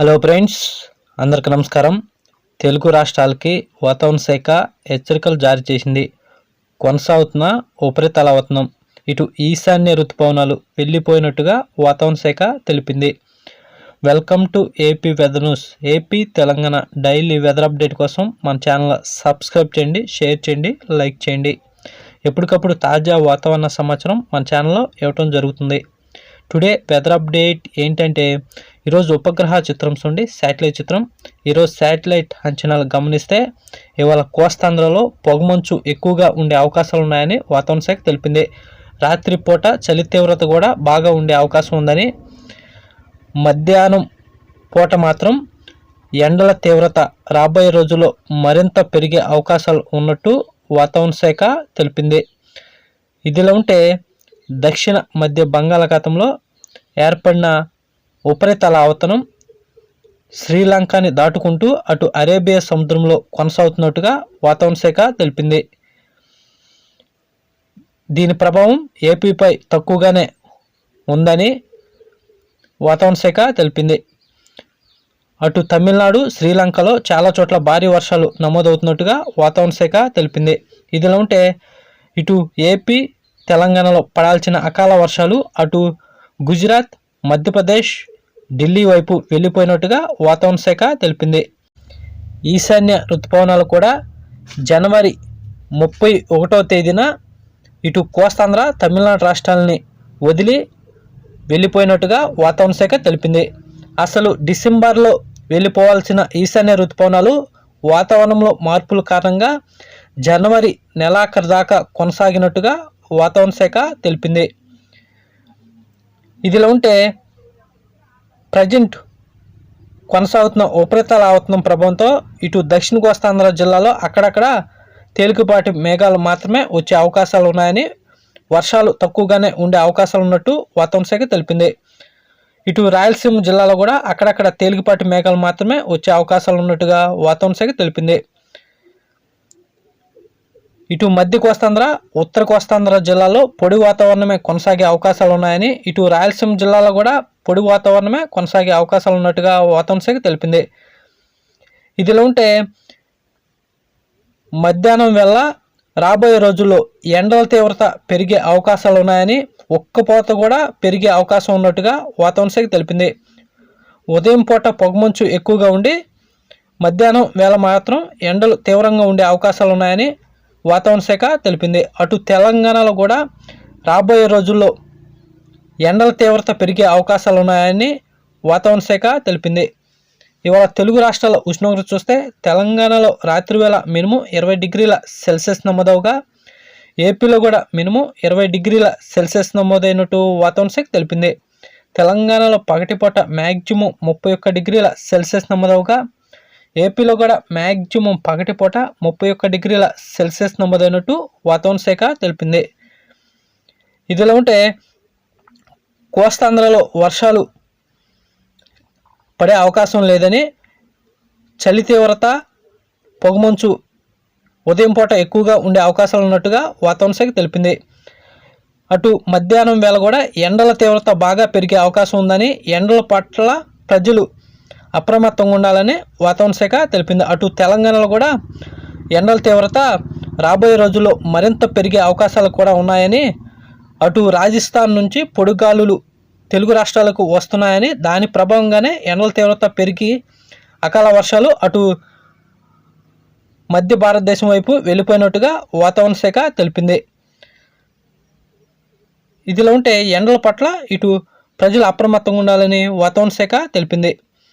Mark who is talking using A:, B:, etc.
A: Hello friends అందరికి నమస్కారం. తెలుగు రాష్ట్రాలకి వాతావరణ శాఖ హెచ్చరికలు జారీ చేసింది. కొనసాగుతున్న ఉపరితల వతనం ఇటు ఈశాన్య ఋతుపవనాలు వెళ్ళిపోయినట్టుగా వాతావరణ శాఖ తెలిపింది. Welcome to AP weather news AP Telangana daily weather update కోసం మన ఛానల్ సబ్స్క్రైబ్ చేయండి షేర్ చేయండి లైక్ చేయండి. ఎప్పటికప్పుడు తాజా వాతావరణ సమాచారం మన ఛానల్లో ఇవ్వటం జరుగుతుంది. టుడే వెదర్ అప్డేట్ ఏంటంటే ఈరోజు ఉపగ్రహ చిత్రం చూడండి శాటిలైట్ చిత్రం. ఈరోజు శాటిలైట్ అంచనాలు గమనిస్తే ఇవాళ కోస్తాంధ్రలో పొగమంచు ఎక్కువగా ఉండే అవకాశాలు ఉన్నాయని వాతావరణ శాఖ తెలిపింది. రాత్రిపూట చలి తీవ్రత కూడా బాగా ఉండే అవకాశం ఉందని మధ్యాహ్నం పూట మాత్రం ఎండల తీవ్రత రాబోయే రోజుల్లో మరింత పెరిగే అవకాశాలు ఉన్నట్టు వాతావరణ శాఖ తెలిపింది. ఇదిలా ఉంటే దక్షిణ మధ్య బంగాళాఖాతంలో ఏర్పడిన ఉపరితల అవతనం శ్రీలంకని దాటుకుంటూ అటు అరేబియా సముద్రంలో కొనసాగుతున్నట్టుగా వాతావరణ శాఖ తెలిపింది. దీని ప్రభావం ఏపీపై తక్కువగానే ఉందని వాతావరణ శాఖ తెలిపింది. అటు తమిళనాడు శ్రీలంకలో చాలా చోట్ల భారీ వర్షాలు నమోదవుతున్నట్టుగా వాతావరణ శాఖ తెలిపింది. ఇదిలా ఉంటే ఇటు ఏపీ తెలంగాణలో పడాల్సిన అకాల వర్షాలు అటు గుజరాత్ మధ్యప్రదేశ్ ఢిల్లీ వైపు వెళ్ళిపోయినట్టుగా వాతావరణ శాఖ తెలిపింది. ఈశాన్య ఋతుపవనాలు కూడా జనవరి ముప్పై ఒకటో తేదీన ఇటు కోస్తాంధ్ర తమిళనాడు రాష్ట్రాలని వదిలి వెళ్ళిపోయినట్టుగా వాతావరణ శాఖ తెలిపింది. అసలు డిసెంబర్లో వెళ్ళిపోవాల్సిన ఈశాన్య ఋతుపవనాలు వాతావరణంలో మార్పుల కారణంగా జనవరి నెలాఖరు దాకా కొనసాగినట్టుగా వాతావరణ శాఖ తెలిపింది. ఇదిలా ఉంటే ప్రజెంట్ కొనసాగుతున్న ఉపరితల ఆవర్తనం ప్రభావంతో ఇటు దక్షిణ కోస్తాంధ్ర జిల్లాలో అక్కడక్కడ తేలికపాటి మేఘాలు మాత్రమే వచ్చే అవకాశాలు ఉన్నాయని వర్షాలు తక్కువగానే ఉండే అవకాశాలు ఉన్నట్టు వాతావరణ శాఖ తెలిపింది. ఇటు రాయలసీమ జిల్లాలో కూడా అక్కడక్కడ తేలికపాటి మేఘాలు మాత్రమే వచ్చే అవకాశాలు ఉన్నట్టుగా వాతావరణ శాఖ తెలిపింది. ఇటు మధ్య కోస్తాంధ్ర ఉత్తర కోస్తాంధ్ర జిల్లాలో పొడి వాతావరణమే కొనసాగే అవకాశాలు ఉన్నాయని ఇటు రాయలసీమ జిల్లాలో కూడా పొడి వాతావరణమే కొనసాగే అవకాశాలు ఉన్నట్టుగా వాతావరణ శాఖ తెలిపింది. ఇదిలో ఉంటే మధ్యాహ్నం వల్ల రాబోయే రోజుల్లో ఎండల తీవ్రత పెరిగే అవకాశాలు ఉన్నాయని ఒక్కపోత కూడా పెరిగే అవకాశం ఉన్నట్టుగా వాతావరణ శాఖ తెలిపింది. ఉదయం పూట పొగమంచు ఎక్కువగా ఉండి మధ్యాహ్నం వేళ మాత్రం ఎండలు తీవ్రంగా ఉండే అవకాశాలు ఉన్నాయని వాతావరణ శాఖ తెలిపింది. అటు తెలంగాణలో కూడా రాబోయే రోజుల్లో ఎండల తీవ్రత పెరిగే అవకాశాలు ఉన్నాయని వాతావరణ శాఖ తెలిపింది. ఇవాళ తెలుగు రాష్ట్రాల ఉష్ణోగ్రత చూస్తే తెలంగాణలో రాత్రివేళ మినిమం ఇరవై డిగ్రీల సెల్సియస్ నమోదవగా ఏపీలో కూడా మినిమం ఇరవై డిగ్రీల సెల్సియస్ నమోదైనట్టు వాతావరణ శాఖ తెలిపింది. తెలంగాణలో పగటిపూట మ్యాక్సిమం ముప్పై ఒక్క డిగ్రీల సెల్సియస్ నమోదవగా ఏపీలో కూడా మ్యాక్సిమం పగటిపూట ముప్పై ఒక్క డిగ్రీల సెల్సియస్ నమోదైనట్టు వాతావరణ శాఖ తెలిపింది. ఇదిలా ఉంటే కోస్తాంధ్రలో వర్షాలు పడే అవకాశం లేదని చలి తీవ్రత పొగమంచు ఉదయం పూట ఎక్కువగా ఉండే అవకాశాలు ఉన్నట్టుగా వాతావరణ శాఖ తెలిపింది. అటు మధ్యాహ్నం వేళ కూడా ఎండల తీవ్రత బాగా పెరిగే అవకాశం ఉందని ఎండల పట్ల ప్రజలు అప్రమత్తంగా ఉండాలని వాతావరణ శాఖ తెలిపింది. అటు తెలంగాణలో కూడా ఎండల తీవ్రత రాబోయే రోజుల్లో మరింత పెరిగే అవకాశాలు కూడా ఉన్నాయని అటు రాజస్థాన్ నుంచి పొడుగాలులు తెలుగు రాష్ట్రాలకు వస్తున్నాయని దాని ప్రభావంగానే ఎండల తీవ్రత పెరిగి అకాల వర్షాలు అటు మధ్య భారతదేశం వైపు వెళ్ళిపోయినట్టుగా వాతావరణ శాఖ తెలిపింది. ఇదిలో ఉంటే ఎండల పట్ల ఇటు ప్రజలు అప్రమత్తంగా ఉండాలని వాతావరణ శాఖ తెలిపింది.